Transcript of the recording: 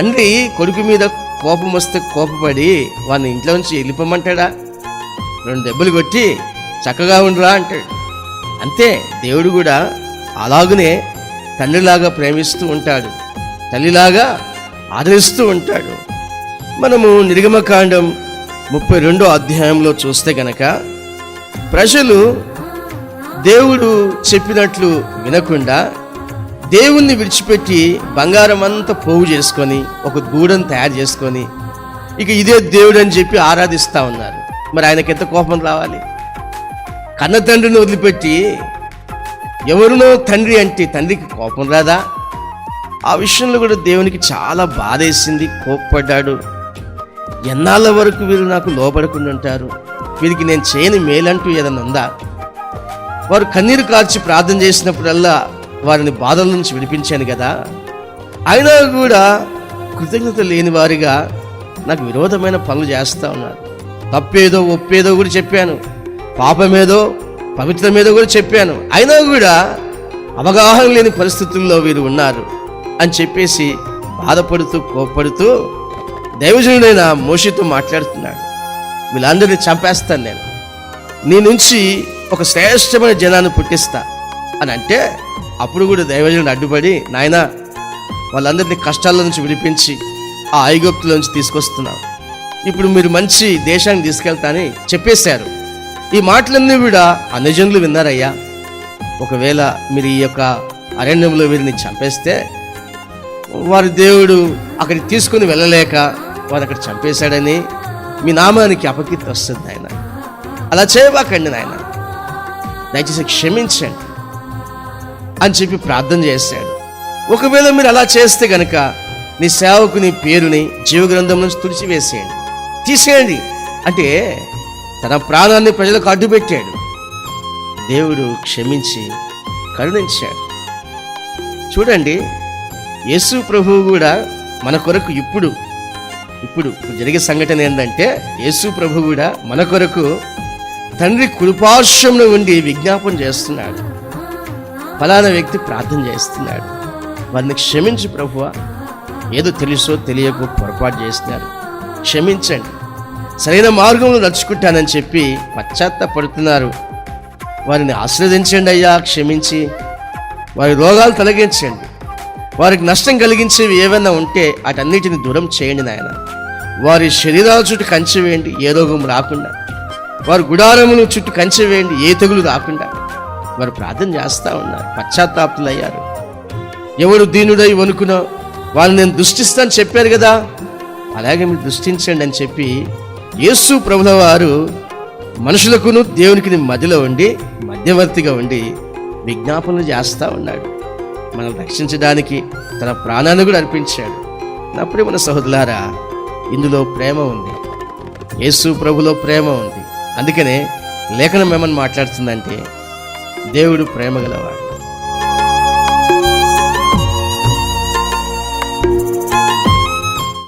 తండ్రి కొడుకు మీద కోపం వస్తే కోపపడి వాడిని ఇంట్లో నుంచి వెళ్ళిపోమంటాడా? రెండు దెబ్బలు కొట్టి చక్కగా ఉండురా అంటాడు. అంతే దేవుడు కూడా అలాగనే తండ్రిలాగా ప్రేమిస్తూ ఉంటాడు. తల్లిలాగా ఆదరిస్తూ ఉంటాడు. మనము నిర్గమకాండం ముప్పై రెండో అధ్యాయంలో చూస్తే గనక ప్రజలు దేవుడు చెప్పినట్లు వినకుండా దేవుణ్ణి విడిచిపెట్టి బంగారం అంతా పోగు చేసుకొని ఒక గూడను తయారు చేసుకొని ఇక ఇదే దేవుడు అని చెప్పి ఆరాధిస్తూ ఉన్నారు. మరి ఆయనకి ఎంత కోపం రావాలి? కన్న తండ్రిని వదిలిపెట్టి ఎవరినో తండ్రి అంటే తండ్రికి కోపం రాదా? ఆ విషయంలో కూడా దేవునికి చాలా బాధేసింది కోప్పడ్డాడు. ఎన్నాళ్ళ వరకు వీరు నాకు లోపడకుండా ఉంటారు? వీరికి నేను చేయని మేలంటూ ఏదైనా ఉందా? వారు కన్నీరు కార్చి ప్రార్థన చేసినప్పుడల్లా వారిని బాధల నుంచి విడిపించాను కదా. అయినా కూడా కృతజ్ఞత లేని వారిగా నాకు విరోధమైన పనులు చేస్తూ ఉన్నారు. తప్పేదో ఒప్పేదో కూడా చెప్పాను. పాపమేదో పవిత్రమేదో కూడా చెప్పాను. అయినా కూడా అవగాహన లేని పరిస్థితుల్లో వీరు ఉన్నారు అని చెప్పేసి బాధపడుతూ కోప్పడుతూ దైవజనుడైన మోషితో మాట్లాడుతున్నాడు. వీళ్ళందరినీ చంపేస్తాను నేను. నీ నుంచి ఒక శ్రేష్టమైన జనాన్ని పుట్టిస్తా అని అంటే అప్పుడు కూడా దైవజనుడు అడ్డుపడి నాయన వాళ్ళందరినీ కష్టాల నుంచి విడిపించి ఆ ఐగుప్తుల నుంచి ఇప్పుడు మీరు మంచి దేశానికి తీసుకెళ్తానని చెప్పేశారు. ఈ మాటలన్నీ కూడా అన్యజనులు విన్నారయ్యా. ఒకవేళ మీరు ఈ యొక్క అరణ్యంలో వీరిని చంపేస్తే వారి దేవుడు అక్కడికి తీసుకుని వెళ్ళలేక వారు అక్కడ చంపేశాడని మీ నామానికి అపకీర్తి వస్తుంది ఆయన అలా చేయబాకండి నాయన. దయచేసి క్షమించండి. అని చెప్పి ప్రార్థన చేశాడు ఒకవేళ మీరు అలా చేస్తే గనక నీ సేవకుని పేరుని జీవగ్రంథం నుంచి తుడిచివేసేయండి. తీసేయండి. అంటే తన ప్రాణాన్ని ప్రజలకు అడ్డుపెట్టాడు. దేవుడు క్షమించి కరుణించాడు. చూడండి యేసు ప్రభువు కూడా మన కొరకు ఇప్పుడు ఇప్పుడు జరిగే సంఘటన ఏంటంటే యేసు ప్రభు కూడా మన కొరకు తండ్రి కృపార్శ్వంలో ఉండి విజ్ఞాపన చేస్తున్నాడు. ఫలానా వ్యక్తి ప్రార్థన చేస్తున్నాడు. వారిని క్షమించి ప్రభువ. ఏదో తెలుసో తెలియకో పొరపాటు చేస్తున్నారు. క్షమించండి. సరైన మార్గంలో నడుచుకుంటానని చెప్పి పశ్చాత్తపడుతున్నారు. వారిని ఆశీర్వదించండి అయ్యా క్షమించి. వారి రోగాలు తొలగించండి. వారికి నష్టం కలిగించేవి ఏవైనా ఉంటే వాటన్నిటిని దూరం చేయండి నాయన. వారి శరీరాల చుట్టూ కంచె వేయండి ఏ రోగం రాకుండా. వారి గుడారములు చుట్టూ కంచె వేయండి ఏ తెగులు రాకుండా. వారు ప్రార్థన చేస్తూ ఉన్నారు. పశ్చాత్తాపులయ్యారు ఎవడు దీనుడై వణుకునో వాళ్ళు నేను దృష్టిస్తాను చెప్పారు కదా. అలాగే మీరు దృష్టించండి అని చెప్పి యేసు ప్రభుల వారు మనుషులకును దేవునికి మధ్యలో ఉండి మధ్యవర్తిగా ఉండి విజ్ఞాపనలు చేస్తూ ఉన్నాడు. మనం రక్షించడానికి తన ప్రాణాన్ని కూడా అర్పించాడు. నా ప్రేమ సహోదరులారా ఇందులో ప్రేమ ఉంది. యేసు ప్రభులో ప్రేమ ఉంది. అందుకనే లేఖనం ఏమని మాట్లాడుతుందంటే దేవుడు ప్రేమ గలవాడు.